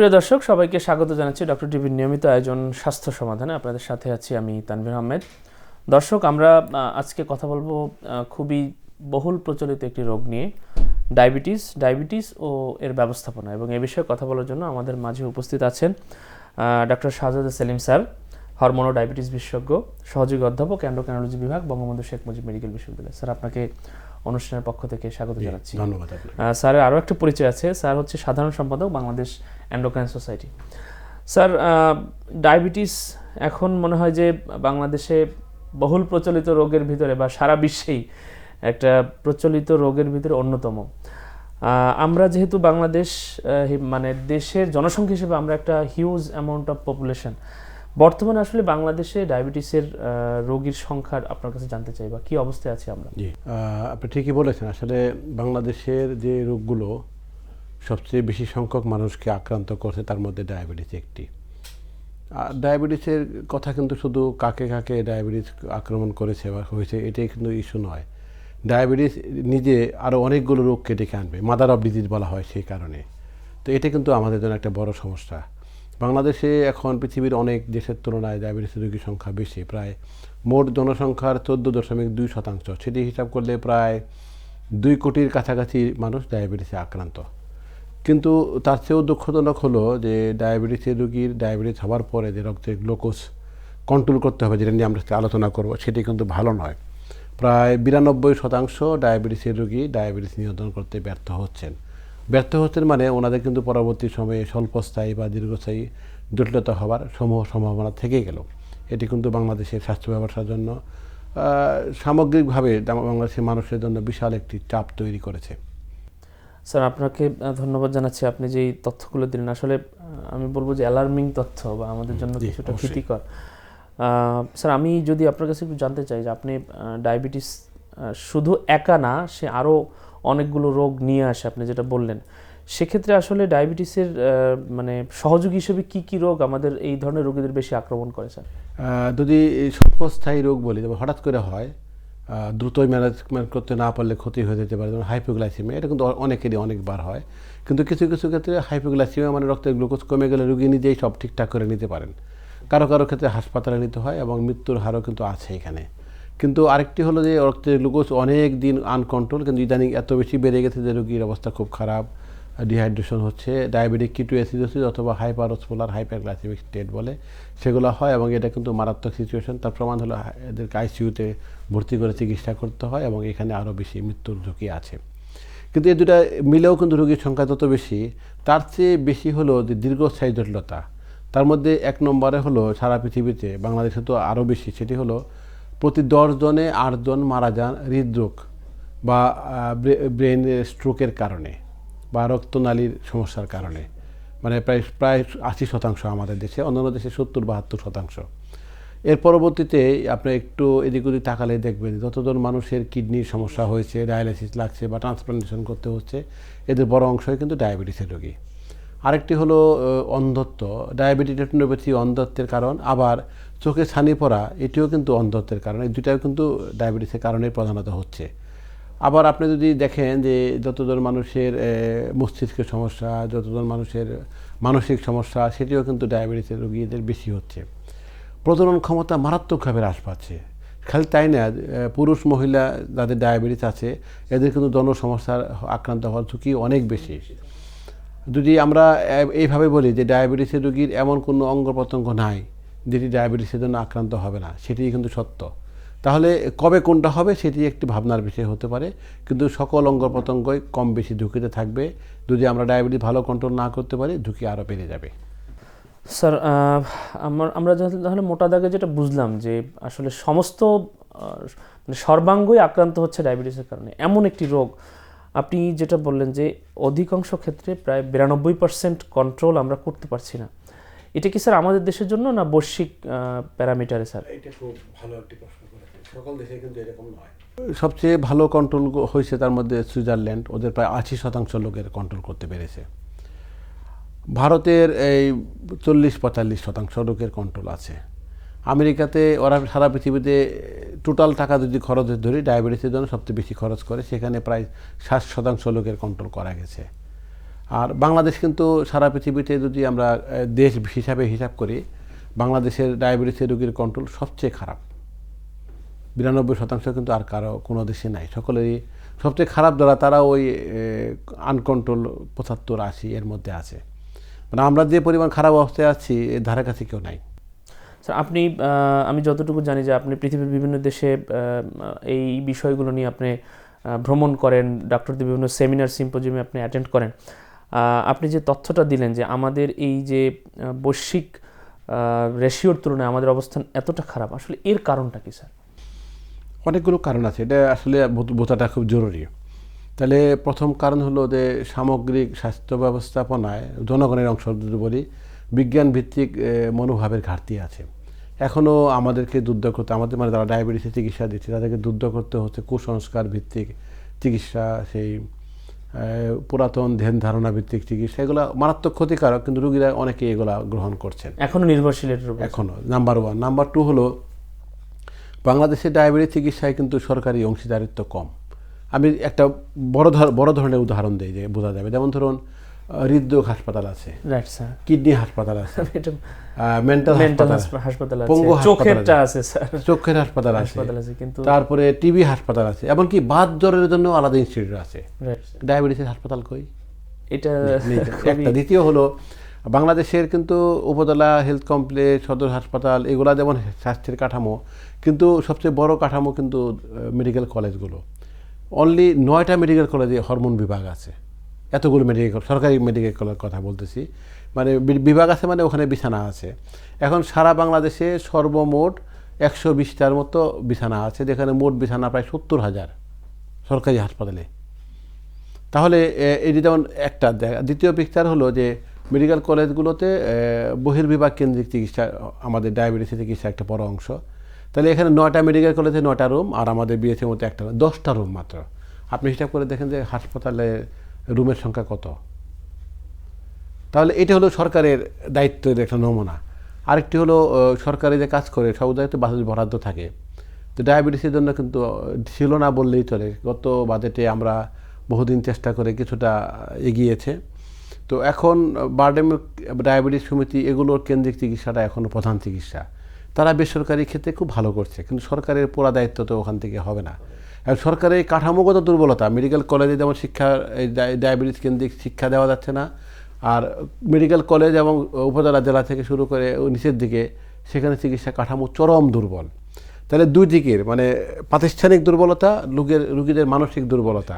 প্রিয় দর্শক সবাইকে স্বাগত জানাচ্ছি ডক্টর টিভির নিয়মিত আয়োজন স্বাস্থ্য সমাধানে। আপনাদের সাথে আছি আমি তানভীর আহমেদ। দর্শক আমরা আজকে কথা বলব খুবই বহুল প্রচলিত একটি রোগ নিয়ে ডায়াবেটিস ডায়াবেটিস ও এর ব্যবস্থাপনা। এবং এ বিষয়ে কথা বলার জন্য আমাদের মাঝে উপস্থিত আছেন doctor Shahzad Selim sir hormone ও ডায়াবেটিস বিশেষজ্ঞ সহযোগী অধ্যাপক অ্যান্ডোক্যানোলজি বিভাগ বঙ্গবন্ধু শেখ মুজিব মেডিকেল বিশ্ববিদ্যালয়। স্যার আপনাকে অনুষ্ঠানের পক্ষ থেকে স্বাগত জানাচ্ছি। ধন্যবাদ স্যারের আরও একটা পরিচয় আছে। স্যার হচ্ছে সাধারণ সম্পাদক Bangladesh endocrine society sir diabetes এখন মনে হয় যে বাংলাদেশে বহুল প্রচলিত রোগের ভিতরে বা সারা বিশ্বেই একটা প্রচলিত রোগের ভিতরে অন্যতম। আমরা যেহেতু বাংলাদেশ মানে দেশের জনসংখ্যা হিসেবে আমরা একটা হিউজ অ্যামাউন্ট অফ পপুলেশন বর্তমানে আসলে বাংলাদেশে ডায়াবেটিসের রোগীর সংখ্যা আপনার কাছে জানতে চাই বা কি অবস্থায় আছি আমরা? আপনি ঠিকই বলেছেন, আসলে বাংলাদেশের যে রোগগুলো সবচেয়ে বেশি সংখ্যক মানুষকে আক্রান্ত করছে তার মধ্যে ডায়াবেটিস একটি। ডায়াবেটিসের কথা কিন্তু শুধু কাকে কাকে ডায়াবেটিস আক্রমণ করেছে বা হয়েছে, এটাই কিন্তু ইস্যু নয়। ডায়াবেটিস নিজে আরও অনেকগুলো রোগকে ডেকে আনবে, মাদার অফ ডিজিজ বলা হয় সেই কারণে। তো এটা কিন্তু আমাদের জন্য একটা বড় সমস্যা। বাংলাদেশে এখন পৃথিবীর অনেক দেশের তুলনায় ডায়াবেটিসের রোগীর সংখ্যা বেশি, প্রায় মোট জনসংখ্যার চোদ্দ দশমিক দুই শতাংশ। সেটি হিসাব করলে প্রায় দুই কোটির কাছাকাছি মানুষ ডায়াবেটিসে আক্রান্ত। কিন্তু তার চেয়েও দুঃখজনক হলো যে ডায়াবেটিসের রোগীর ডায়াবেটিস হওয়ার পরে যে রক্তের গ্লুকোজ কন্ট্রোল করতে হবে, যেটা নিয়ে আমরা আলোচনা করব, সেটি কিন্তু ভালো নয়। প্রায় বিরানব্বই শতাংশ ডায়াবেটিসের রোগী ডায়াবেটিস নিয়ন্ত্রণ করতে ব্যর্থ হচ্ছেন। ব্যর্থ হচ্ছেন মানে ওনাদের কিন্তু পরবর্তী সময়ে স্বল্পস্থায়ী বা দীর্ঘস্থায়ী জটিলতা হওয়ার সমূহ সম্ভাবনা থেকে গেল। এটি কিন্তু বাংলাদেশের স্বাস্থ্য ব্যবস্থার জন্য সামগ্রিকভাবে বাংলাদেশের মানুষের জন্য বিশাল একটি চাপ তৈরি করেছে। স্যার আপনাকে ধন্যবাদ জানাচ্ছি আপনি যে তথ্যগুলো দিলেন। আসলে আমি বলব যে অ্যালার্মিং তথ্য বা আমাদের জন্য কিছুটা আহ, স্যার আমি যদি আপনার কাছে একটু জানতে চাই যে আপনি ডায়াবেটিস শুধু একা না সে আরও অনেকগুলো রোগ নিয়ে আসে আপনি যেটা বললেন। সেক্ষেত্রে আসলে ডায়াবেটিসের মানে সহযোগী হিসেবে কি কি রোগ আমাদের এই ধরনের রোগীদের বেশি আক্রমণ করে স্যার? যদি স্বল্পস্থায়ী রোগ বলি যেমন হঠাৎ করে হয় দ্রুতই ম্যানেজমেন্ট করতে না পারলে ক্ষতি হয়ে যেতে পারে। যেমন হাইপোগ্লাইসিমিয়া এটা কিন্তু অনেকেরই অনেকবার হয়। কিন্তু কিছু কিছু ক্ষেত্রে হাইপোগ্লাইসিমিয়া মানে রক্তের গ্লুকোজ কমে গেলে রুগী নিজেই সব ঠিকঠাক করে নিতে পারেন। কারও কারও ক্ষেত্রে হাসপাতালে নিতে হয় এবং মৃত্যুর হারও কিন্তু আছে এখানে। কিন্তু আরেকটি হলো যে রক্তের গ্লুকোজ অনেক দিন আনকন্ট্রোল কিন্তু ইদানিং এত বেশি বেড়ে গেছে যে রুগীর অবস্থা খুব খারাপ। ডিহাইড্রেশন হচ্ছে ডায়াবেটিক কিটোএসিডোসিস অথবা হাইপারোসপোলার হাইপারগ্লাইসেমিক স্টেট বলে, সেগুলো হয় এবং এটা কিন্তু মারাত্মক সিচুয়েশন তার প্রমাণ হলো, এদেরকে আইসিইউতে ভর্তি করে চিকিৎসা করতে হয় এবং এখানে আরও বেশি মৃত্যুর ঝুঁকি আছে। কিন্তু এই দুটা মিলেও কিন্তু রোগীর সংখ্যা যত বেশি। তার চেয়ে বেশি হলো যে দীর্ঘস্থায়ী জটিলতা। তার মধ্যে এক নম্বরে হলো সারা পৃথিবীতে, বাংলাদেশে তো আরও বেশি, সেটি হলো প্রতি দশ জনে আটজন মারা যান হৃদরোগ বা ব্রেন স্ট্রোকের কারণে। বা রক্তনালীর সমস্যার কারণে। মানে প্রায় প্রায় আশি শতাংশ আমাদের দেশে, অন্যান্য দেশে সত্তর, বাহাত্তর শতাংশ। এর পরবর্তীতে আপনি একটু এদিক ওদিক তাকালে দেখবেন, যতজন মানুষের কিডনির সমস্যা হয়েছে ডায়ালিসিস লাগছে বা ট্রান্সপ্লান্টেশন করতে হচ্ছে, এদের বড় অংশই কিন্তু ডায়াবেটিসের রোগী। আরেকটি হলো অন্ধত্ব। ডায়াবেটিস রেটিনোপ্যাথি অন্ধত্বের কারণ, আবার চোখে ছানি পড়া, এটিও কিন্তু অন্ধত্বের কারণ। এই দুটাও কিন্তু ডায়াবেটিসের কারণে প্রধানত হচ্ছে। আবার আপনি যদি দেখেন যে যতজন মানুষের মস্তিষ্কের সমস্যা, যতজন মানুষের মানসিক সমস্যা, সেটিও কিন্তু ডায়াবেটিসের রোগীদের বেশি হচ্ছে। প্রজনন ক্ষমতা মারাত্মকভাবে হ্রাস পাচ্ছে। খালি তাই না পুরুষ, মহিলা যাদের ডায়াবেটিস আছে, এদের কিন্তু যৌন সমস্যার আক্রান্ত হওয়ার ঝুঁকি অনেক বেশি। যদি আমরা এইভাবে বলি যে ডায়াবেটিসের রোগীর এমন কোনো অঙ্গ প্রত্যঙ্গ নাই, যেটি ডায়াবেটিসের জন্য আক্রান্ত হবে না সেটি কিন্তু সত্য। তাহলে কবে কোনটা হবে সেটি একটি ভাবনার বিষয় হতে পারে। কিন্তু সকল অঙ্গ প্রত্যঙ্গই কম বেশি ঝুঁকিতে থাকবে। যদি আমরা ডায়াবেটিস ভালো কন্ট্রোল না করতে পারি ঝুঁকি আরও বেড়ে যাবে। স্যার আমার আমরা তাহলে মোটা দাগে যেটা বুঝলাম যে আসলে সমস্ত মানে সর্বাঙ্গই আক্রান্ত হচ্ছে ডায়াবেটিসের কারণে। এমন একটি রোগ আপনি যেটা বললেন যে অধিকাংশ ক্ষেত্রে প্রায় বিরানব্বই পার্সেন্ট কন্ট্রোল আমরা করতে পারছি না। এটা কি স্যার আমাদের দেশের জন্য না বৈশ্বিক প্যারামিটারে স্যার? এটা খুব ভালো একটি প্রশ্ন। সকল দেশে কিন্তু এরকম নয়। সবচেয়ে ভালো কন্ট্রোল হয়েছে তার মধ্যে সুইজারল্যান্ড। ওদের প্রায় আশি শতাংশ লোকের কন্ট্রোল করতে পেরেছে। ভারতের এই চল্লিশ পঁয়তাল্লিশ শতাংশ লোকের কন্ট্রোল আছে। আমেরিকাতে ওরা সারা পৃথিবীতে টোটাল টাকা যদি খরচ ধরি ডায়াবেটিসের জন্য সবচেয়ে বেশি খরচ করে, সেখানে প্রায় ষাট শতাংশ লোকের কন্ট্রোল করা গেছে। আর বাংলাদেশ কিন্তু সারা পৃথিবীতে যদি আমরা দেশ হিসাবে হিসাব করি, বাংলাদেশের ডায়াবেটিসের রোগীর কন্ট্রোল সবচেয়ে খারাপ। বিরানব্বই শতাংশ কিন্তু আর কারও, কোনো দেশে নাই। সকলেরই সবচেয়ে খারাপ যারা, তারা ওই আনকন্ট্রোল পঁচাত্তর আশি এর মধ্যে আছে। মানে আমরা যে পরিমাণ খারাপ অবস্থায় আছি, এর ধারে কাছে কেউ নাই। স্যার, আপনি আমি যতটুকু জানি যে আপনি পৃথিবীর বিভিন্ন দেশে এই বিষয়গুলো নিয়ে আপনি ভ্রমণ করেন ডাক্তারদের বিভিন্ন সেমিনার সিম্পোজিয়ামে আপনি অ্যাটেন্ড করেন। আপনি যে তথ্যটা দিলেন যে আমাদের এই যে বৈশ্বিক রেশিওর তুলনায় আমাদের অবস্থান এতটা খারাপ, আসলে এর কারণটা কি, স্যার? অনেকগুলো কারণ আছে। এটা আসলে বোঝ- বোঝাটা খুব জরুরি। তাহলে প্রথম কারণ হলো যে সামগ্রিক স্বাস্থ্য ব্যবস্থাপনায় জনগণের অংশ যদি বলি বিজ্ঞান ভিত্তিক মনোভাবের ঘাটতি আছে। এখনও আমাদেরকে যুদ্ধ করতে আমাদের মানে যারা ডায়াবেটিসের চিকিৎসা দিচ্ছে তাদেরকে যুদ্ধ করতে হচ্ছে কুসংস্কার ভিত্তিক চিকিৎসা সেই পুরাতন ধ্যান ধারণা ভিত্তিক চিকিৎসা এগুলো মারাত্মক ক্ষতিকারক কিন্তু রুগীরা অনেকে এগুলা গ্রহণ করছেন। এখনও নির্ভরশীল এখনও নাম্বার ওয়ান নাম্বার টু হলো বাংলাদেশের ডায়াবেটিস চিকিৎসায় কিন্তু সরকারি অংশীদারিত্ব কম। আমি একটা বড় বড় ধরনের উদাহরণ দিই যে বোঝা যাবে। যেমন ধরুন হৃদরোগ হাসপাতাল আছে। কিডনি হাসপাতাল আছে। মেন্টাল হাসপাতাল পঙ্গু চোখেরটা আছে। চোখের হাসপাতাল আছে। হাসপাতাল আছে কিন্তু তারপরে টিবি হাসপাতাল আছে। এমনকি বাত জ্বরের জন্য আলাদা ইনস্টিটিউট আছে। ডায়াবেটিসের হাসপাতাল কই? এটা একটা দ্বিতীয় হলো বাংলাদেশের কিন্তু উপজেলা হেলথ কমপ্লেক্স, সদর হাসপাতাল, এগুলা যেমন স্বাস্থ্যের কাঠামো, কিন্তু সবচেয়ে বড় কাঠামো কিন্তু মেডিকেল কলেজগুলো অনলি নয়টা মেডিকেল কলেজে হরমোন বিভাগ আছে। এতগুলো মেডিকেল সরকারি মেডিকেল কলেজ কথা বলতেছি। মানে বিভাগ আছে মানে ওখানে বিছানা আছে। এখন সারা বাংলাদেশে সর্বমোট একশো বিশটার মতো বিছানা আছে, যেখানে মোট বিছানা প্রায় সত্তর হাজার সরকারি হাসপাতালে। তাহলে এটি যেমন একটা দ্বিতীয় পিকচার হলো যে মেডিকেল কলেজগুলোতে বহির্বিভাগ কেন্দ্রিক চিকিৎসা, আমাদের ডায়াবেটিসের চিকিৎসা একটা বড় অংশ। তাহলে এখানে নয়টা মেডিকেল কলেজে নয়টা রুম আর আমাদের বিএসের মধ্যে একটা দশটা রুম মাত্র। আপনি হিসাব করে দেখেন যে হাসপাতালে রুমের সংখ্যা কত। তাহলে এটা হলো সরকারের দায়িত্বের একটা নমুনা। আরেকটি হলো সরকারি যে কাজ করে সব দায়িত্ব বাজেট বরাদ্দ থাকে। তো ডায়াবেটিসের জন্য কিন্তু ছিল না বললেই চলে। গত বাজেটে আমরা বহুদিন চেষ্টা করে কিছুটা এগিয়েছে। তো এখন বার্ডেমিক ডায়াবেটিস সমিতি এগুলোর কেন্দ্রিক চিকিৎসাটা এখনও প্রধান চিকিৎসা। তারা বেসরকারি ক্ষেত্রে খুব ভালো করছে, কিন্তু সরকারের পুরা দায়িত্ব তো ওখান থেকে হবে না। আর সরকারের কাঠামোগত দুর্বলতা, মেডিকেল কলেজে যেমন শিক্ষা ডায়াবেটিস কেন্দ্রিক শিক্ষা দেওয়া যাচ্ছে না, আর মেডিকেল কলেজ এবং উপজেলা জেলা থেকে শুরু করে নিচের দিকে, সেখানে চিকিৎসা কাঠামো চরম দুর্বল। তাহলে দুই দিকের মানে প্রাতিষ্ঠানিক দুর্বলতা রোগের রুগীদের মানসিক দুর্বলতা।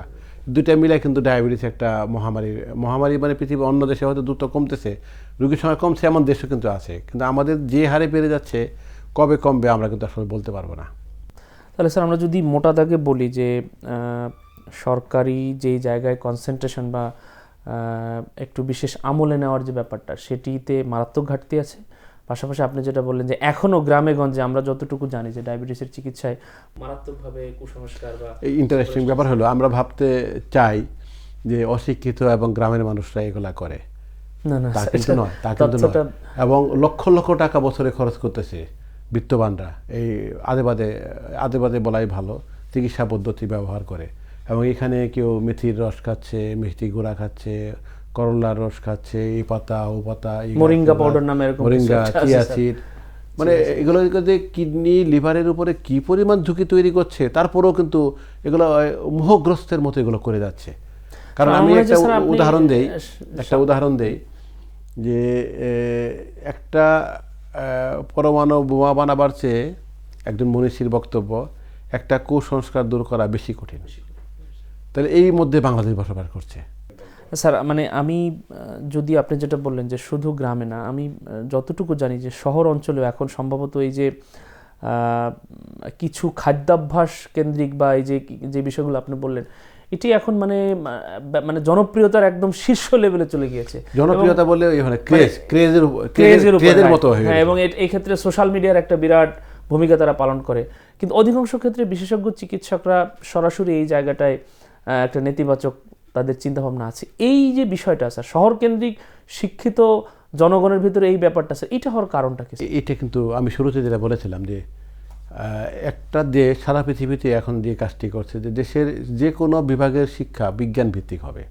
দুইটা মিলে কিন্তু ডায়াবেটিস একটা মহামারী মহামারী মানে পৃথিবীর অন্য দেশে হয়তো দ্রুত কমতেছে, রুগীর সংখ্যা কমছে এমন দেশও কিন্তু আছে, কিন্তু আমাদের যে হারে বেড়ে যাচ্ছে, কবে কমবে আমরা কিন্তু আসলে বলতে পারব না। তাহলে স্যার আমরা যদি মোটা দাগে বলি যে সরকারি যেই জায়গায় কনসেন্ট্রেশন বা একটু বিশেষ আমলে নেওয়ার যে ব্যাপারটা, সেটিতে মারাত্মক ঘাটতি আছে? পাশাপাশি আপনি যেটা বললেন যে এখনও গ্রামে গঞ্জে আমরা যতটুকু জানি যে ডায়াবেটিসের চিকিৎসায় মারাত্মকভাবে কুসংস্কার বা ইন্টারেস্টিং ব্যাপার হলো আমরা ভাবতে চাই যে অশিক্ষিত এবং গ্রামের মানুষরা এগুলা করে। না না তা কিন্তু নয় তা কিন্তু নয়। এবং লক্ষ লক্ষ টাকা বছরে খরচ করতেছে বিত্তবানরা। এই আদে বাদে আদে বাদে বলাই ভালো চিকিৎসা পদ্ধতি ব্যবহার করে। এবং এখানে কেউ মেথির রস খাচ্ছে মিষ্টি গুঁড়া খাচ্ছে করলার রস খাচ্ছে এই পাতা ও পাতা মোরিঙ্গা পাউডার নামে এরকম মোরিঙ্গা একটা আছে, চিয়া স্যার। সিড মানে এগুলো যে কিডনি লিভারের উপরে কি পরিমাণ ঝুঁকি তৈরি করছে তারপরেও কিন্তু এগুলো মোহগ্রস্তের মতো এগুলো করে যাচ্ছে। কারণ আমি একটা উদাহরণ দেই একটা উদাহরণ দেই যে একটা পরমাণু বোমা বানাবার চেয়ে একজন মনীষীর বক্তব্য একটা কুসংস্কার দূর করা বেশি কঠিন। তাহলে এই মধ্যে বাংলাদেশ বসবাস করছে। স্যার মানে আমি যদি আপনি যেটা বললেন যে শুধু গ্রামে না আমি যতটুকু জানি যে শহর অঞ্চলেও এখন সম্ভবত এই যে কিছু খাদ্যাভ্যাস কেন্দ্রিক বা এই যে যে বিষয়গুলো আপনি বললেন এটি এখন মানে মানে জনপ্রিয়তার একদম শীর্ষ লেভেলে চলে গিয়েছে। জনপ্রিয়তা বলে ক্রেজ ক্রেজের ক্রেজের. মতো হ্যাঁ এবং এই ক্ষেত্রে সোশ্যাল মিডিয়ার একটা বিরাট ভূমিকা তারা পালন করে। কিন্তু অধিকাংশ ক্ষেত্রে বিশেষজ্ঞ চিকিৎসকরা সরাসরি এই জায়গাটায় একটা নেতিবাচক তাদের চিন্তাভাবনা আছে। এই যে বিষয়টা আছে শহর কেন্দ্রিক শিক্ষিত জনগণের ভিতরে এই ব্যাপারটা আছে, এটা হওয়ার কারণটা কি? এটা কিন্তু আমি শুরুতে যেটা বলেছিলাম যে একটা দেশ, সারা পৃথিবীতে এখন যে কাজটি করছে, যে দেশের যে কোনো বিভাগের শিক্ষা বিজ্ঞান ভিত্তিক হবে।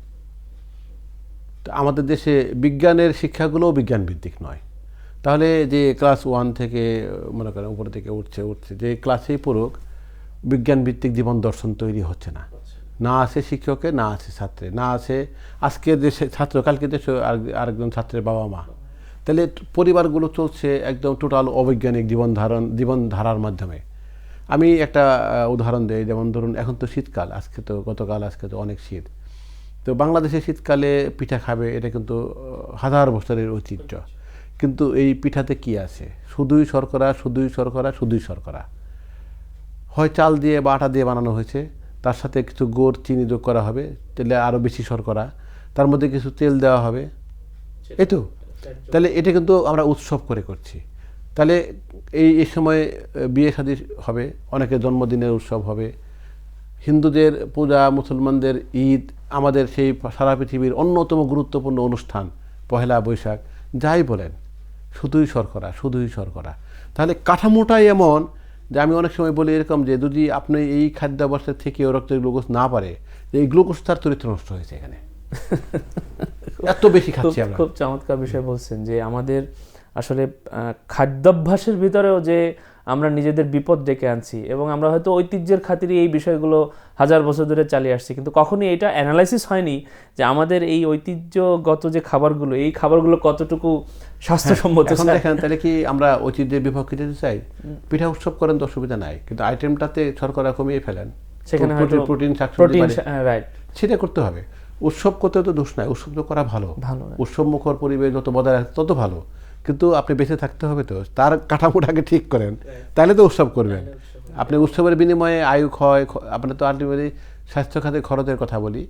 তো আমাদের দেশে বিজ্ঞানের শিক্ষাগুলোও বিজ্ঞান ভিত্তিক নয়। তাহলে যে ক্লাস ওয়ান থেকে, মনে করেন উপর থেকে উঠছে উঠছে, যে ক্লাসেই পড়ুক বিজ্ঞান ভিত্তিক জীবন দর্শন তৈরি হচ্ছে না। না আছে শিক্ষকে, না আছে ছাত্রে। না আছে আজকের দেশে ছাত্র কালকে দেশে আর- আরেকজন ছাত্রের বাবা মা। তাহলে পরিবারগুলো চলছে একদম টোটাল অবৈজ্ঞানিক জীবন ধারণ জীবনধারার মাধ্যমে। আমি একটা উদাহরণ দিই, যেমন ধরুন এখন তো শীতকাল, আজকে তো গতকাল, আজকে তো অনেক শীত। তো বাংলাদেশে শীতকালে পিঠা খাবে, এটা কিন্তু হাজার বছরের ঐতিহ্য। কিন্তু এই পিঠাতে কি আছে? শুধুই শর্করা শুধুই শর্করা শুধুই শর্করা। হয় চাল দিয়ে বা আটা দিয়ে বানানো হয়েছে তার সাথে কিছু গুড় চিনি যোগ করা হবে, তেলে আরও বেশি শর্করা, তার মধ্যে কিছু তেল দেওয়া হবে। এই তো? তাহলে এটা কিন্তু আমরা উৎসব করে করছি। তাহলে এই এই সময় বিয়ে শাদী হবে, অনেকের জন্মদিনের উৎসব হবে। হিন্দুদের পূজা, মুসলমানদের ঈদ, আমাদের সেই সারা পৃথিবীর অন্যতম গুরুত্বপূর্ণ অনুষ্ঠান, পহেলা বৈশাখ, যাই বলেন, শুধুই শর্করা শুধুই শর্করা। তাহলে কাঠামোটাই এমন যে আমি অনেক সময় বলি এরকম যে যদি আপনি এই খাদ্যাভ্যাসের থেকেও রক্তের গ্লুকোজ না পারে যে এই গ্লুকোজ তার চরিত্র নষ্ট হয়েছে এখানে। এত বেশি খাচ্ছি আমরা। খুব চমৎকার বিষয় বলছেন যে আমাদের আসলে আহ, খাদ্যাভ্যাসের ভিতরেও যে আমরা নিজেদের বিপদ ডেকে আনছি এবং আমরা হয়তো ঐতিহ্যের খাতিরে এই বিষয়গুলো হাজার বছর ধরে চালিয়ে আসছি। কিন্তু কখনই এটা অ্যানালাইসিস হয়নি যে আমাদের এই ঐতিহ্যগত যে খাবারগুলো এই খাবারগুলো কতটুকু স্বাস্থ্যসম্মত এখন দেখেন তাহলে কি আমরা ঐতিহ্যের বিপক্ষে যেতে চাই? পিঠা উৎসব করেন তো অসুবিধা নাই কিন্তু আইটেমটাতে শর্করা কমিয়ে ফেলেন। সেখানে প্রোটিন রাইট সেটা করতে হবে। উৎসব করতে তো দোষ নাই উৎসব তো করা ভালো। ভালো উৎসব মুখর পরিবেশ যত বজায় রাখতে তত ভালো। কিন্তু আপনি বেঁচে থাকতে হবে তো। তার কাঠামোটাকে ঠিক করেন। তাহলে তো উৎসব করবেন আপনি উৎসবের বিনিময়ে আয়ু ক্ষয় আপনি তো আলটিমেটলি স্বাস্থ্য খাতে খরচের কথা বলি।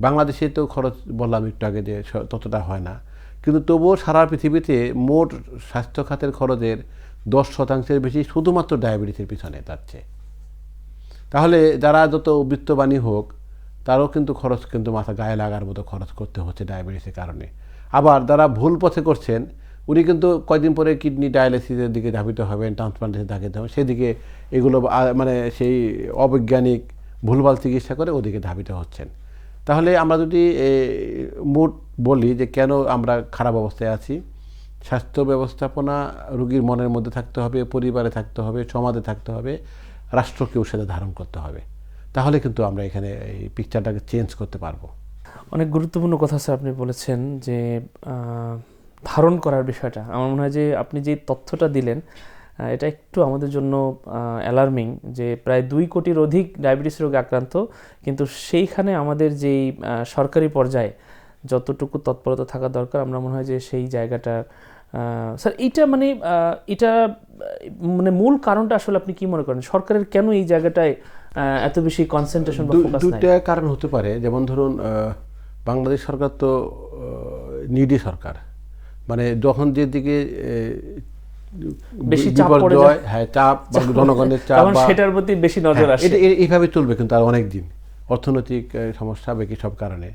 বাংলাদেশে তো খরচ বললাম একটু আগে যে ততটা হয় না। কিন্তু তবুও সারা পৃথিবীতে মোট স্বাস্থ্য খাতের খরচের দশ শতাংশের বেশি শুধুমাত্র ডায়াবেটিসের পিছনে যাচ্ছে তাহলে যারা যত বৃত্তবাণী হোক তারও কিন্তু খরচ কিন্তু মাথা গায়ে লাগার মতো খরচ করতে হচ্ছে ডায়াবেটিসের কারণে। আবার যারা ভুল পথে করছেন উনি কিন্তু কয়দিন পরে কিডনি ডায়ালিসিসের দিকে ধাবিত হবেন, ট্রান্সপ্লান্টেশন ধাবিত হবেন সেদিকে এগুলো মানে সেই অবৈজ্ঞানিক ভুলভাল চিকিৎসা করে ওদিকে ধাবিত হচ্ছেন। তাহলে আমরা যদি মোট বলি যে কেন আমরা খারাপ অবস্থায় আছি, স্বাস্থ্য ব্যবস্থাপনা, রোগীর মনের মধ্যে থাকতে হবে, পরিবারে থাকতে হবে, সমাজে থাকতে হবে রাষ্ট্রকেও সেটা ধারণ করতে হবে। তাহলে কিন্তু আমরা এখানে এই পিকচারটাকে চেঞ্জ করতে পারব। অনেক গুরুত্বপূর্ণ কথা স্যার আপনি বলেছেন যে ধারণ করার বিষয়টা। আমার মনে হয় যে আপনি যে তথ্যটা দিলেন এটা একটু আমাদের জন্য অ্যালার্মিং যে প্রায় দুই কোটির অধিক ডায়াবেটিস রোগে আক্রান্ত কিন্তু সেইখানে আমাদের যেই সরকারি পর্যায়ে যতটুকু তৎপরতা থাকা দরকার আমরা মনে হয় যে সেই জায়গাটা স্যার এটা মানে এটা মানে মূল কারণটা আসলে আপনি কি মনে করেন? সরকারের কেন এই জায়গাটায় এত বেশি কনসেন্ট্রেশন দুইটা কারণ হতে পারে। যেমন ধরুন বাংলাদেশ সরকার তো নিডি সরকার। মানে যখন যেদিকে বেশি চাপ পড়ে বিপর্যয় হ্যাঁ চাপ বা জনগণের চাপ তখন সেটার প্রতি বেশি নজর হ্যাঁ, আসে। এটা এইভাবে চলবে কিন্তু আর অনেক দিন অর্থনৈতিক সমস্যা বাকি সব কারণে।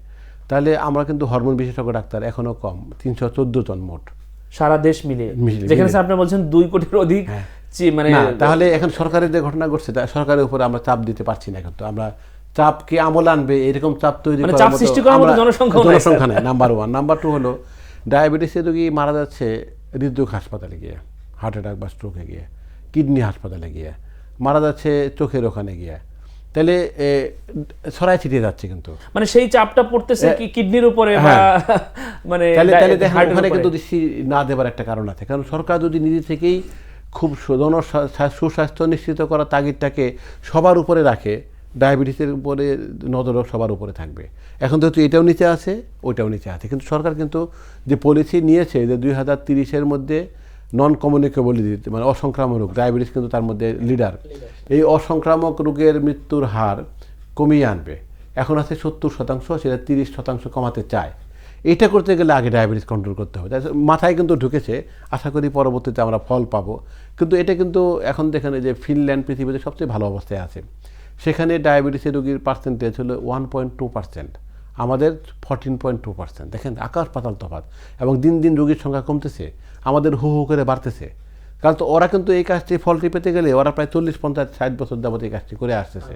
তাহলে আমরা কিন্তু হরমোন বিশেষজ্ঞ ডাক্তার এখনও কম তিনশো চোদ্দ জন মোট। সারা দেশ মিলিয়ে- যেখানে স্যার আপনি বলছেন দুই কোটির অধিক হ্যাঁ। মানে তাহলে এখন সরকারের যে ঘটনা ঘটছে তা সরকারের উপরে আমরা চাপ দিতে পারছি না কিন্তু। আমরা চাপ কি আমল আনবে? এরকম চাপ তৈরি মানে চাপ সৃষ্টি করার মতো জনসংখ্যা নাই। নাম্বার ওয়ান নাম্বার টু হলো ডায়াবেটিসের রোগী মারা যাচ্ছে হৃদরোগ হাসপাতালে গিয়ে হার্ট অ্যাটাক বা স্ট্রোকে গিয়ে কিডনি হাসপাতালে গিয়ে মারা যাচ্ছে চোখের ওখানে গিয়ে। তাহলে ছড়াই ছিটিয়ে যাচ্ছে কিন্তু। মানে সেই চাপটা পড়তেছে কি কিডনির উপরে হ্যাঁ। মানে তাহলে ওখানে কিন্তু দৃষ্টি না দেবার একটা কারণ আছে। কারণ সরকার যদি নিজে থেকেই খুব জন সুস্বাস্থ্য নিশ্চিত করার তাগিদটাকে সবার উপরে রাখে ডায়াবেটিসের উপরে নজরও সবার উপরে থাকবে। এখন যেহেতু এটাও নিচে আছে, ওইটাও নিচে আছে। কিন্তু সরকার কিন্তু যে পলিসি নিয়েছে যে দুই হাজার তিরিশের মধ্যে নন কমিউনিকেবল ডিজিজ মানে অসংক্রামক রোগ, ডায়াবেটিস কিন্তু তার মধ্যে লিডার এই অসংক্রামক রোগের মৃত্যুর হার কমিয়ে আনবে। এখন আছে সত্তর শতাংশ, সেটা তিরিশ শতাংশ কমাতে চায়। এটা করতে গেলে আগে ডায়াবেটিস কন্ট্রোল করতে হবে। মাথায় কিন্তু ঢুকেছে, আশা করি পরবর্তীতে আমরা ফল পাবো। কিন্তু এটা কিন্তু এখন দেখেন যে ফিনল্যান্ড পৃথিবীতে সবচেয়ে ভালো অবস্থায় আছে। সেখানে ডায়াবেটিসের রোগীর পার্সেন্টেজ হলো ওয়ান পয়েন্ট টু পার্সেন্ট আমাদের ফোরটিন পয়েন্ট টু পার্সেন্ট দেখেন আকাশ পাতাল তফাৎ। এবং দিন দিন রোগীর সংখ্যা কমতেছে আমাদের হু হু করে বাড়তেছে। কারণ তো ওরা কিন্তু এই কাজটি ফলটি পেতে গেলে ওরা প্রায় চল্লিশ পঞ্চাশ ষাট বছর যাবত এই কাজটি করে আসতেছে।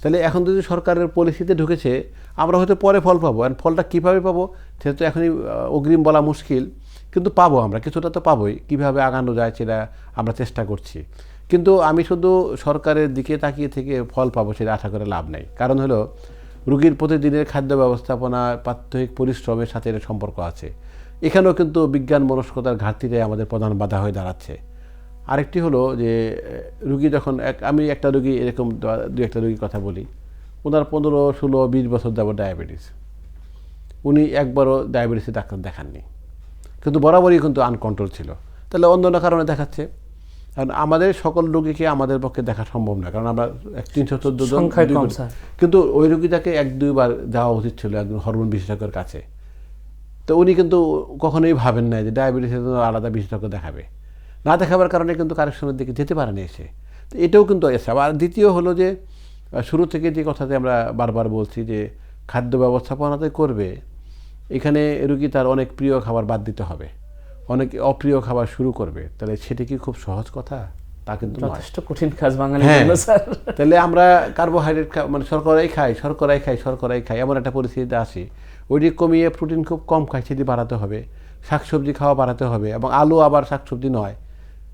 তাহলে এখন যদি সরকারের পলিসিতে ঢুকেছে আমরা হয়তো পরে ফল পাবো। আর ফলটা কীভাবে পাবো সেটা তো এখনই অগ্রিম বলা মুশকিল। কিন্তু পাবো আমরা কিছুটা তো পাবোই। কীভাবে আগানো যায় সেটা আমরা চেষ্টা করছি। কিন্তু আমি শুধু সরকারের দিকে তাকিয়ে থেকে ফল পাবো সেটা আশা করে লাভ নেই। কারণ হলো, রুগীর প্রতিদিনের খাদ্য ব্যবস্থাপনা, প্রাত্যহিক পরিশ্রমের সাথে এর সম্পর্ক আছে। এখানেও কিন্তু বিজ্ঞান মনস্কতার ঘাটতিটাই আমাদের প্রধান বাধা হয়ে দাঁড়াচ্ছে। আরেকটি হলো যে রুগী যখন এক, আমি একটা রুগী এরকম দু একটা রুগীর কথা বলি। ওনার পনেরো, ষোলো, বিশ বছর যাবত ডায়াবেটিস। উনি একবারও ডায়াবেটিসের ডাক্তার দেখাননি। কিন্তু বরাবরই কিন্তু আনকন্ট্রোল ছিল। তাহলে অন্য কারণে দেখাচ্ছে। কারণ আমাদের সকল রোগীকে আমাদের পক্ষে দেখা সম্ভব না কারণ আমরা এক তিনশো চোদ্দ জন। কিন্তু ওই রোগীটাকে এক দুইবার যাওয়া উচিত ছিল একজন হরমোন বিশেষজ্ঞের কাছে। তো উনি কিন্তু কখনোই ভাবেন না যে ডায়াবেটিসের জন্য আলাদা বিশেষজ্ঞ দেখাবে। না দেখাবার কারণে কিন্তু কারেকশনের দিকে যেতে পারেনি এসে। তো এটাও কিন্তু এসে। আবার দ্বিতীয় হলো যে শুরু থেকে যে কথাতে আমরা বারবার বলছি যে খাদ্য ব্যবস্থাপনাতে করবে এখানে রুগী তার অনেক প্রিয় খাবার বাদ দিতে হবে। অনেক অপ্রিয় খাবার শুরু করবে তাহলে সেটা কি খুব সহজ কথা? তা কিন্তু যথেষ্ট কঠিন কাজ বাঙালি হ্যাঁ। স্যার। তাহলে আমরা কার্বোহাইড্রেট মানে শর্করাই খাই শর্করাই খাই শর্করাই খাই এমন একটা পরিস্থিতিতে আসি ওইটি কমিয়ে প্রোটিন খুব কম খাই সেটি বাড়াতে হবে। শাকসবজি খাওয়া বাড়াতে হবে এবং আলু আবার শাকসবজি নয়।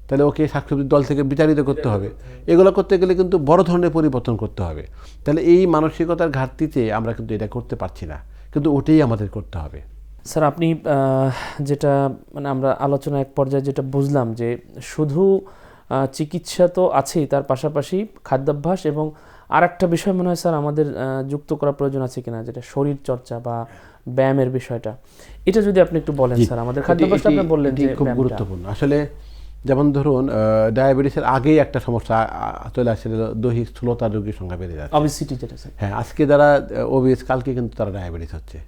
তাহলে ওকে শাকসবজির দল থেকে বিতাড়িত করতে হবে। এগুলো করতে গেলে কিন্তু বড় ধরনের পরিবর্তন করতে হবে। তাহলে এই মানসিকতার ঘাটতিতে আমরা কিন্তু এটা করতে পারছি না। কিন্তু ওটাই আমাদের করতে হবে। স্যার আপনি যেটা মানে আমরা আলোচনা এক পর্যায়ে যেটা বুঝলাম যে শুধু চিকিৎসা তো আছেই তার পাশাপাশি খাদ্যাভ্যাস এবং আর একটা বিষয় মনে হয় স্যার আমাদের যুক্ত করা প্রয়োজন আছে কিনা যেটা শরীর চর্চা বা ব্যায়ামের বিষয়টা। এটা যদি আপনি একটু বলেন স্যার আমাদের খাদ্যাভ্যাসটা আপনি বললেন যে খুব গুরুত্বপূর্ণ। আসলে যেমন ধরুন ডায়াবেটিসের আগেই একটা সমস্যা চলে আসছে যে দৈহিক স্থূলতার রোগীর সংখ্যা বেড়ে যাচ্ছে। অবিসিটি যেটা হ্যাঁ আজকে যারা ওবিএস কালকে কিন্তু তারা ডায়াবেটিস হচ্ছে।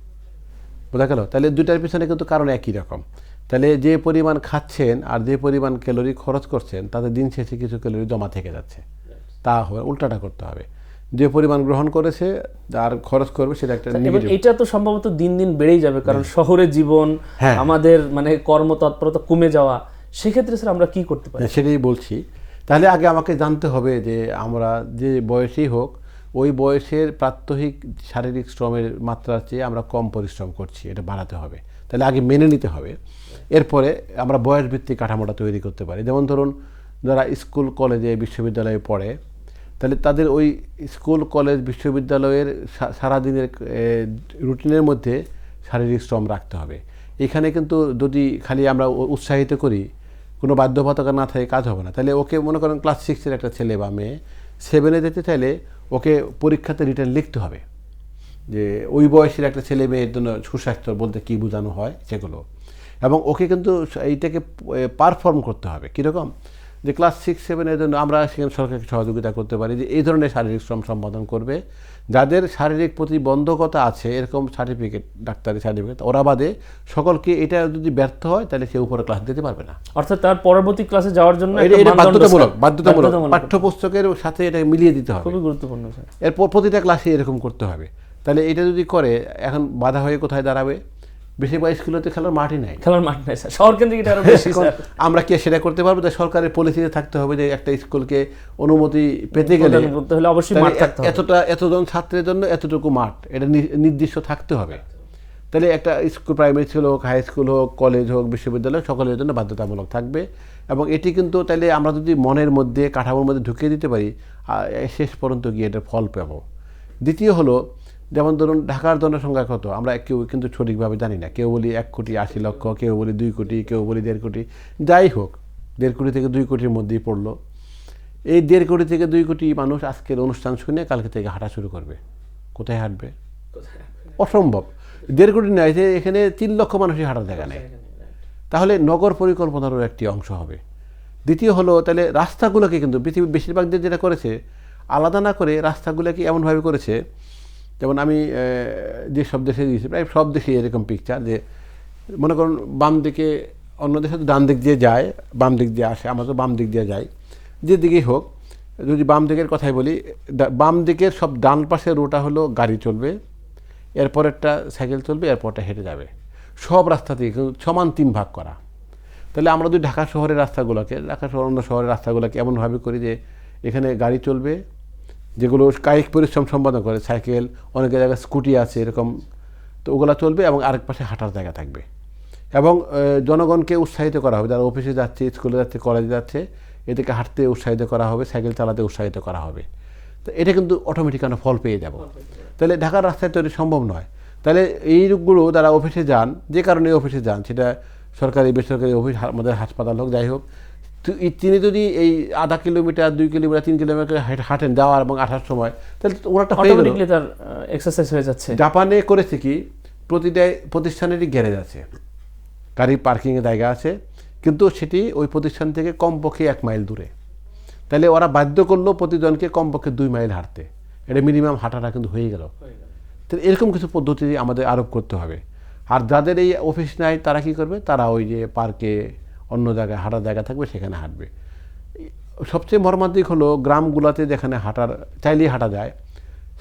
বোঝা গেল? তাহলে দুইটার পিছনে কিন্তু কারণ একই রকম। তাহলে যে পরিমাণ খাচ্ছেন আর যে পরিমাণ ক্যালোরি খরচ করছেন তাতে দিন শেষে কিছু ক্যালোরি জমা থেকে যাচ্ছে। তা হবে উল্টাটা করতে হবে। যে পরিমাণ গ্রহণ করেছে আর খরচ করবে সেটা একটা এটা তো সম্ভবত দিন দিন বেড়েই যাবে কারণ শহরে জীবন হ্যাঁ। আমাদের মানে কর্মতৎপরতা কমে যাওয়া সেক্ষেত্রে স্যার আমরা কি করতে পারি? সেটাই বলছি। তাহলে আগে আমাকে জানতে হবে যে আমরা যে বয়সেই হোক ওই বয়সের প্রাত্যহিক শারীরিক শ্রমের মাত্রার চেয়ে আমরা কম পরিশ্রম করছি, এটা বাড়াতে হবে। তাহলে আগে মেনে নিতে হবে। এরপরে আমরা বয়স ভিত্তিক কাঠামোটা তৈরি করতে পারি। যেমন ধরুন, যারা স্কুল, কলেজে, বিশ্ববিদ্যালয়ে পড়ে, তাহলে তাদের ওই স্কুল, কলেজ, বিশ্ববিদ্যালয়ের সারাদিনের রুটিনের মধ্যে শারীরিক শ্রম রাখতে হবে। এখানে কিন্তু যদি খালি আমরা উৎসাহিত করি, কোনো বাধ্যবাধকতা না থাকে, কাজ হবে না। তাহলে ওকে মনে করেন ক্লাস সিক্সের একটা ছেলে বা মেয়ে সেভেনে যেতে চাইলে ওকে পরীক্ষাতে রিটার্ন লিখতে হবে। যে ওই বয়সের একটা ছেলে মেয়ের জন্য সুস্বাস্থ্য বলতে কী বোঝানো হয় সেগুলো। এবং ওকে কিন্তু এইটাকে পারফর্ম করতে হবে। কীরকম? যে ক্লাস সিক্স সেভেনের জন্য আমরা সেখানে সরকারকে সহযোগিতা করতে পারি যে এই ধরনের শারীরিক শ্রম সম্পাদন করবে। যাদের শারীরিক প্রতিবন্ধকতা আছে এরকম সার্টিফিকেট ডাক্তারি সার্টিফিকেট ওরা বাদে সকলকে এটা যদি ব্যর্থ হয় তাহলে সে উপরে ক্লাস দিতে পারবে না। অর্থাৎ তার পরবর্তী ক্লাসে যাওয়ার জন্য এটা বাধ্যতামূলক বাধ্যতামূলক। পাঠ্যপুস্তকের সাথে এটা মিলিয়ে দিতে হবে। খুবই গুরুত্বপূর্ণ স্যার। এরপর প্রতিটা ক্লাসে এরকম করতে হবে। তাহলে এটা যদি করে এখন বাধা হয়ে কোথায় দাঁড়াবে? বেশিরভাগ স্কুলেতে খেলার মাঠই নাই। খেলার মাঠ নাই স্যার। শহর কেন্দ্রিক এটা আরও বেশি আমরা কি সেটা করতে পারব? তাই সরকারের পলিসিতে থাকতে হবে যে একটা স্কুলকে অনুমতি পেতে গেলে করতে হলে অবশ্যই মাঠ থাকতে হবে। এতটা এতজন ছাত্রের জন্য এতটুকু মাঠ এটা নির্দিষ্ট থাকতে হবে। তাহলে একটা স্কুল প্রাইমারি স্কুল হোক হাই স্কুল হোক কলেজ হোক বিশ্ববিদ্যালয় সকলের জন্য বাধ্যতামূলক থাকবে। এবং এটি কিন্তু তাহলে আমরা যদি মনের মধ্যে কাঠামোর মধ্যে ঢুকিয়ে দিতে পারি শেষ পর্যন্ত গিয়ে এটার ফল পাবো। দ্বিতীয় হলো যেমন ধরুন ঢাকার জনসংখ্যা কত? আমরা কেউ কিন্তু সঠিকভাবে জানি না। কেউ বলি এক কোটি আশি লক্ষ, কেউ বলি দুই কোটি, কেউ বলি দেড় কোটি। যাই হোক, দেড় কোটি থেকে দুই কোটির মধ্যেই পড়ল। এই দেড় কোটি থেকে দুই কোটি মানুষ আজকের অনুষ্ঠান শুনে কালকে থেকে হাঁটা শুরু করবে। কোথায় হাঁটবে? অসম্ভব। দেড় কোটি নয় যে এখানে তিন লক্ষ মানুষই হাঁটার জায়গা নেই। তাহলে নগর পরিকল্পনারও একটি অংশ হবে। দ্বিতীয় হলো, তাহলে রাস্তাগুলোকে কিন্তু পৃথিবীর বেশিরভাগ দেশ যেটা করেছে, আলাদা না করে রাস্তাগুলোকে এমনভাবে করেছে যেমন আমি যে সব দেশে দিয়েছি, প্রায় সব দেশে এরকম পিকচার যে মনে করুন বাম দিকে অন্য দেশে তো ডান দিক দিয়ে যায়, বাম দিক দিয়ে আসে, আমরা তো বাম দিক দিয়ে যাই। যে দিকেই হোক, যদি বাম দিকের কথাই বলি বাম দিকের সব ডান পাশের রোটা হলো গাড়ি চলবে, এরপরেরটা সাইকেল চলবে, এরপরটা হেঁটে যাবে। সব রাস্তা কিন্তু সমান তিন ভাগ করা। তাহলে আমরা যদি ঢাকা শহরের রাস্তাগুলোকে, ঢাকা শহর অন্য শহরের রাস্তাগুলোকে এমনভাবে করি যে এখানে গাড়ি চলবে যেগুলো কায়িক পরিশ্রম সম্পাদন করে, সাইকেল, অনেক জায়গায় স্কুটি আছে, এরকম। তো ওগুলো চলবে এবং আরেক পাশে হাঁটার জায়গা থাকবে। এবং জনগণকে উৎসাহিত করা হবে। যারা অফিসে যাচ্ছে, স্কুলে যাচ্ছে, কলেজে যাচ্ছে, এদেরকে হাঁটতে উৎসাহিত করা হবে, সাইকেল চালাতে উৎসাহিত করা হবে। তো এটা কিন্তু অটোমেটিক আমরা ফল পেয়ে যাব। তাহলে ঢাকার রাস্তায় তৈরি সম্ভব নয়। তাহলে এই রোগগুলো যারা অফিসে যান, যে কারণে অফিসে যান, সেটা সরকারি, বেসরকারি অফিস আমাদের হাসপাতাল হোক, যাই হোক তিনি যদি এই আধা কিলোমিটার দুই কিলোমিটার তিন কিলোমিটার হাঁটেন যাওয়ার এবং আসার সময় তাহলে ওনারটা গেল। অটোমেটিকলি তার এক্সারসাইজ হয়ে যাচ্ছে। জাপানে করেছে কি প্রতিটা প্রতিষ্ঠানেরই গ্যারেজ আছে। গাড়ি পার্কিংয়ের জায়গা আছে কিন্তু সেটি ওই প্রতিষ্ঠান থেকে কমপক্ষে এক মাইল দূরে। তাহলে ওরা বাধ্য করল প্রতিজনকে কমপক্ষে দুই মাইল হাঁটতে। এটা মিনিমাম হাঁটাটা কিন্তু হয়ে গেল। তাহলে এরকম কিছু পদ্ধতি আমাদের আরোপ করতে হবে। আর যাদের এই অফিস নাই তারা কি করবে? তারা ওই যে পার্কে অন্য জায়গায়, হাঁটার জায়গা থাকবে, সেখানে হাঁটবে। সবচেয়ে মর্মান্তিক হলো গ্রামগুলোতে যেখানে হাঁটার, চাইলেই হাঁটা যায়,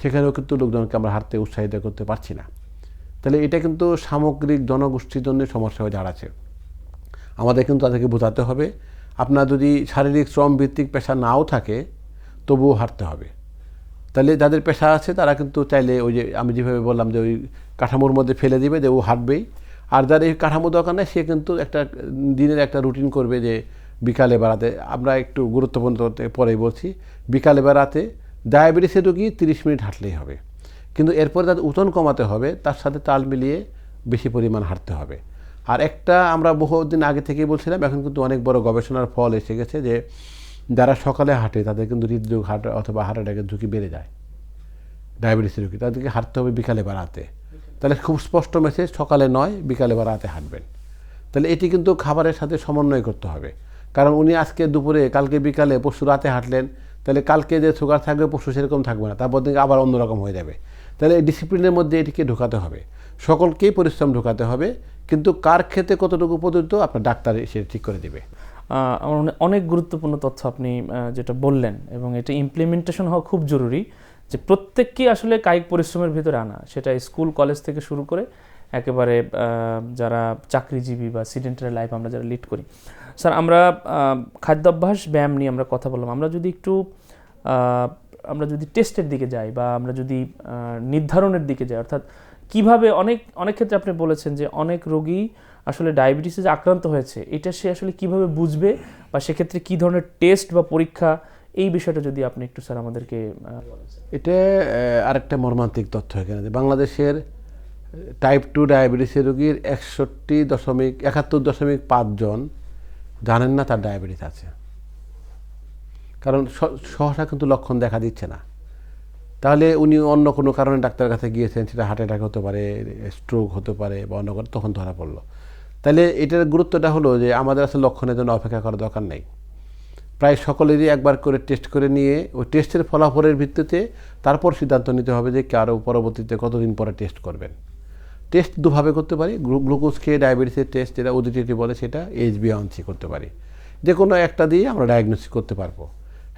সেখানেও কিন্তু লোকজনকে আমরা হাঁটতে উৎসাহিত করতে পারছি না। তাহলে এটা কিন্তু সামগ্রিক জনগোষ্ঠীর জন্য সমস্যা হয়ে দাঁড়াচ্ছে। আমাদের কিন্তু তাদেরকে বোঝাতে হবে, আপনার যদি শারীরিক শ্রম ভিত্তিক পেশা নাও থাকে, তবুও হাঁটতে হবে। তাহলে যাদের পেশা আছে, তারা কিন্তু চাইলে ওই যে আমি যেভাবে বললাম যে ওই কাঠামোর মধ্যে ফেলে দিবে যে ও হাঁটবেই। আর যার এই কাঠামো দরকার নেই, সে কিন্তু একটা দিনের একটা রুটিন করবে যে বিকালে বেড়াতে। আমরা একটু গুরুত্বপূর্ণ পরেই বলছি, বিকালে বেড়াতে ডায়াবেটিসের রোগী তিরিশ মিনিট হাঁটলেই হবে। কিন্তু এরপরে তাদের ওজন কমাতে হবে, তার সাথে তাল মিলিয়ে বেশি পরিমাণ হাঁটতে হবে। আর একটা আমরা বহুদিন আগে থেকেই বলছিলাম, এখন কিন্তু অনেক বড় গবেষণার ফল এসে গেছে যে যারা সকালে হাঁটে তাদের কিন্তু হৃদরোগ, হার্ট অথবা হার্ট অ্যাটাকের ঝুঁকি বেড়ে যায়। ডায়াবেটিসের রোগী তাদেরকে হাঁটতে হবে বিকালে বাড়াতে। তাহলে খুব স্পষ্ট মেসেজ সকালে নয়, বিকালে বাড়াতে হাঁটবেন। তাহলে এটি কিন্তু খাবারের সাথে সমন্বয় করতে হবে। কারণ উনি আজকে দুপুরে, কালকে বিকালে পরশু রাতে হাঁটলেন, তাহলে কালকে যে সুগার থাকবে, পশু সেরকম থাকবে না, তারপর দিকে আবার অন্যরকম হয়ে যাবে। তাহলে ডিসিপ্লিনের মধ্যে এটিকে ঢোকাতে হবে। সকলকেই পরিশ্রম ঢোকাতে হবে, কিন্তু কার ক্ষেত্রে কতটুকু উপযুক্ত, আপনার ডাক্তার এসে ঠিক করে দেবে। আমার অনেক গুরুত্বপূর্ণ তথ্য আপনি যেটা বললেন, এবং এটা ইমপ্লিমেন্টেশন হওয়া খুব জরুরি। যে প্রত্যেককেই আসলে কায়িক পরিশ্রমের ভিতরে আনা। সেটা স্কুল, কলেজ থেকে শুরু করে একেবারে যারা চাকরিজীবী বা সিডেন্টারি লাইফ আমরা যারা লিড করি। স্যার, আমরা খাদ্যাভ্যাস, ব্যায়াম নিয়ে আমরা কথা বললাম। আমরা যদি একটু আমরা যদি টেস্টের দিকে যাই বা আমরা যদি নির্ধারণের দিকে যাই, অর্থাৎ কীভাবে অনেক অনেক ক্ষেত্রে আপনি বলেছেন যে অনেক রোগী আসলে ডায়াবেটিসে আক্রান্ত হয়েছে, এটা সে আসলে কীভাবে বুঝবে বা সেক্ষেত্রে কী ধরনের টেস্ট বা পরীক্ষা এই বিষয়টা যদি আপনি একটু, স্যার, আমাদেরকে এটা আরেকটা মর্মান্তিক তথ্য এখানে বাংলাদেশের টাইপ টু ডায়াবেটিসের রোগীর একষট্টি দশমিক, একাত্তর দশমিক পাঁচজন জানেন না তার ডায়াবেটিস আছে। কারণ সহসা কিন্তু লক্ষণ দেখা দিচ্ছে না। তাহলে উনি অন্য কোনো কারণে ডাক্তারের কাছে গিয়েছেন, সেটা হার্ট অ্যাটাক হতে পারে স্ট্রোক হতে পারে বা অন্য তখন ধরা পড়ল। তাহলে এটার গুরুত্বটা হলো যে আমাদের আসলে লক্ষণের জন্য অপেক্ষা করার দরকার নেই। প্রায় সকলেরই একবার করে টেস্ট করে নিয়ে, ওই টেস্টের ফলাফলের ভিত্তিতে তারপর সিদ্ধান্ত নিতে হবে যে কারও পরবর্তীতে কতদিন পরে টেস্ট করবেন। টেস্ট দুভাবে করতে পারি, গ্লু- গ্লুকোজ খেয়ে ডায়াবেটিসের টেস্ট যেটা ওডিটিটি বলে সেটা এইচ বিয়ান্সি করতে পারি। যে কোনো একটা দিয়ে আমরা ডায়াগনোসিস করতে পারব।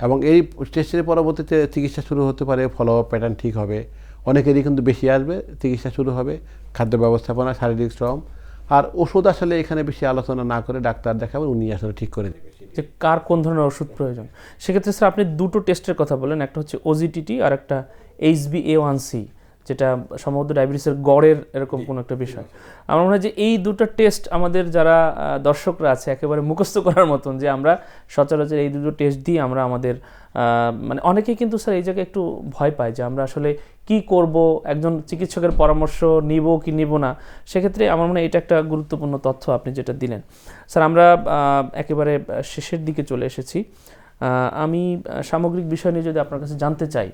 এবং এই টেস্টের পরবর্তীতে চিকিৎসা শুরু হতে পারে ফলো আপ প্যাটার্ন ঠিক হবে। অনেকেরই কিন্তু বেশি আসবে, চিকিৎসা শুরু হবে, খাদ্য ব্যবস্থাপনা, শারীরিক শ্রম। আর ওষুধ আসলে এখানে বেশি আলোচনা না করে ডাক্তার দেখাবেন, উনি আসলে ঠিক করে দেবে যে কার কোন ধরনের ওষুধ প্রয়োজন। সেক্ষেত্রে স্যার আপনি দুটো টেস্টের কথা বলেন একটা হচ্ছে ওজিটিটি আর একটা এইচবি এ ওয়ান সি যেটা সম্ভবত ডায়াবেটিসের গড়ের এরকম কোনো একটা বিষয়। আমার মনে হয় যে এই দুটো টেস্ট আমাদের যারা দর্শকরা আছে একেবারে মুখস্থ করার মতন যে আমরা সচরাচর এই দুটো টেস্ট দিয়ে আমরা আমাদের মানে অনেকেই কিন্তু স্যার এই জায়গায় একটু ভয় পায় যে আমরা আসলে কি করব, একজন চিকিৎসকের পরামর্শ নিব কি নিব না। সেক্ষেত্রে আমার মনে হয় এটা একটা গুরুত্বপূর্ণ তথ্য আপনি যেটা দিলেন। স্যার, আমরা একেবারে শেষের দিকে চলে এসেছি। আমি সামগ্রিক বিষয় নিয়ে যদি আপনার কাছে জানতে চাই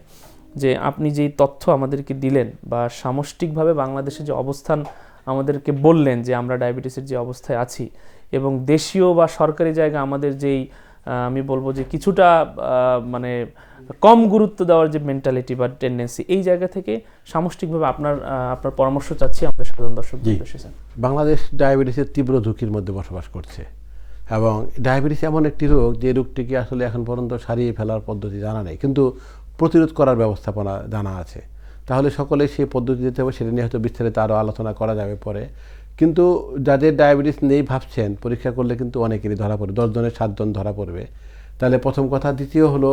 যে আপনি যেই তথ্য আমাদেরকে দিলেন বা সামষ্টিকভাবে বাংলাদেশের যে অবস্থান আমাদেরকে বললেন যে আমরা ডায়াবেটিসের যে অবস্থায় আছি এবং দেশীয় বা সরকারি জায়গা আমাদের যেই আমি বলব যে কিছুটা মানে কম গুরুত্ব দেওয়ার যে মেন্টালিটি বা টেন্ডেন্সি এই জায়গা থেকে সামষ্টিকভাবে আপনার আপনার পরামর্শ চাচ্ছি আমাদের সাধারণ দর্শক বাংলাদেশ ডায়াবেটিসের তীব্র ঝুঁকির মধ্যে বসবাস করছে এবং ডায়াবেটিস এমন একটি রোগ যে রোগটিকে আসলে এখন পর্যন্ত সারিয়ে ফেলার পদ্ধতি জানা নেই। কিন্তু প্রতিরোধ করার ব্যবস্থাপনা জানা আছে। তাহলে সকলে সেই পদ্ধতি দিতে হবে সেটা নিয়ে হয়তো বিস্তারিত আরও আলোচনা করা যাবে পরে। কিন্তু যাদের ডায়াবেটিস নেই ভাবছেন, পরীক্ষা করলে কিন্তু অনেকেরই ধরা পড়বে দশজনের সাতজন ধরা পড়বে। তাহলে প্রথম কথা, দ্বিতীয় হলো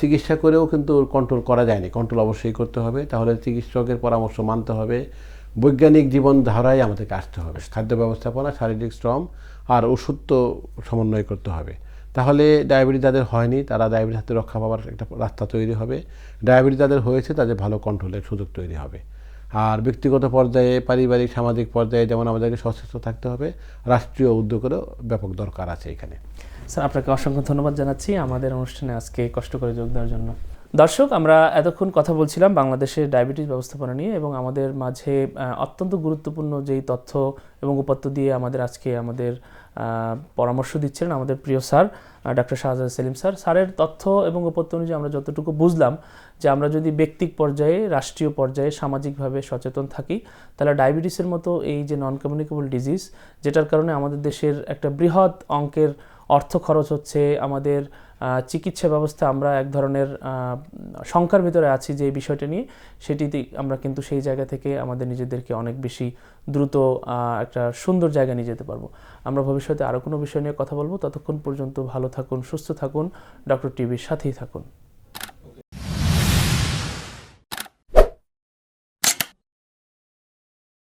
চিকিৎসা করেও কিন্তু কন্ট্রোল করা যায়নি। কন্ট্রোল অবশ্যই করতে হবে, তাহলে চিকিৎসকের পরামর্শ মানতে হবে। বৈজ্ঞানিক জীবনধারায় আমাদেরকে আসতে হবে, খাদ্য ব্যবস্থাপনা, শারীরিক শ্রম আর ওষুধ তো সমন্বয় করতে হবে। তাহলে ডায়াবেটিস যাদের হয়নি, তারা ডায়াবেটিস হাতে রক্ষা পাওয়ার একটা রাস্তা তৈরি হবে। ডায়াবেটিস যাদের হয়েছে, তাদের ভালো কন্ট্রোলের সুযোগ তৈরি হবে। আর ব্যক্তিগত পর্যায়ে, পারিবারিক, সামাজিক পর্যায়ে যেমন আমাদেরকে সচেষ্ট থাকতে হবে, রাষ্ট্রীয় উদ্যোগেরও ব্যাপক দরকার আছে এখানে। স্যার, আপনাকে অসংখ্য ধন্যবাদ জানাচ্ছি আমাদের অনুষ্ঠানে আজকে কষ্ট করে যোগ দেওয়ার জন্য। দর্শক, আমরা এতক্ষণ কথা বলছিলাম বাংলাদেশের ডায়াবেটিস ব্যবস্থাপনা নিয়ে এবং আমাদের মাঝে অত্যন্ত গুরুত্বপূর্ণ যেই তথ্য এবং উপাত্ত দিয়ে আমাদের আজকে আমাদের পরামর্শ দিচ্ছিলেন আমাদের প্রিয় sir doctor Shahzad Selim sir. স্যারের তথ্য এবং উপত্য অনুযায়ী আমরা যতটুকু বুঝলাম যে আমরা যদি ব্যক্তিক পর্যায়ে, রাষ্ট্রীয় পর্যায়ে সামাজিকভাবে সচেতন থাকি, তাহলে ডায়াবেটিসের মতো এই যে নন কমিউনিকেবল ডিজিজ যেটার কারণে আমাদের দেশের একটা বৃহৎ অঙ্কের অর্থ খরচ হচ্ছে, আমাদের চিকিৎসা ব্যবস্থা আমরা এক ধরনের শঙ্কার ভিতরে আছি যে বিষয়টা নিয়ে। সেটিতে আমরা কিন্তু সেই জায়গা থেকে আমাদের নিজেদেরকে অনেক বেশি দ্রুত একটা সুন্দর জায়গা নিয়ে যেতে পারব। আমরা ভবিষ্যতে আরও কোনো বিষয় নিয়ে কথা বলব। ততক্ষণ পর্যন্ত ভালো থাকুন, সুস্থ থাকুন। ডক্টর টিভির সাথেই থাকুন।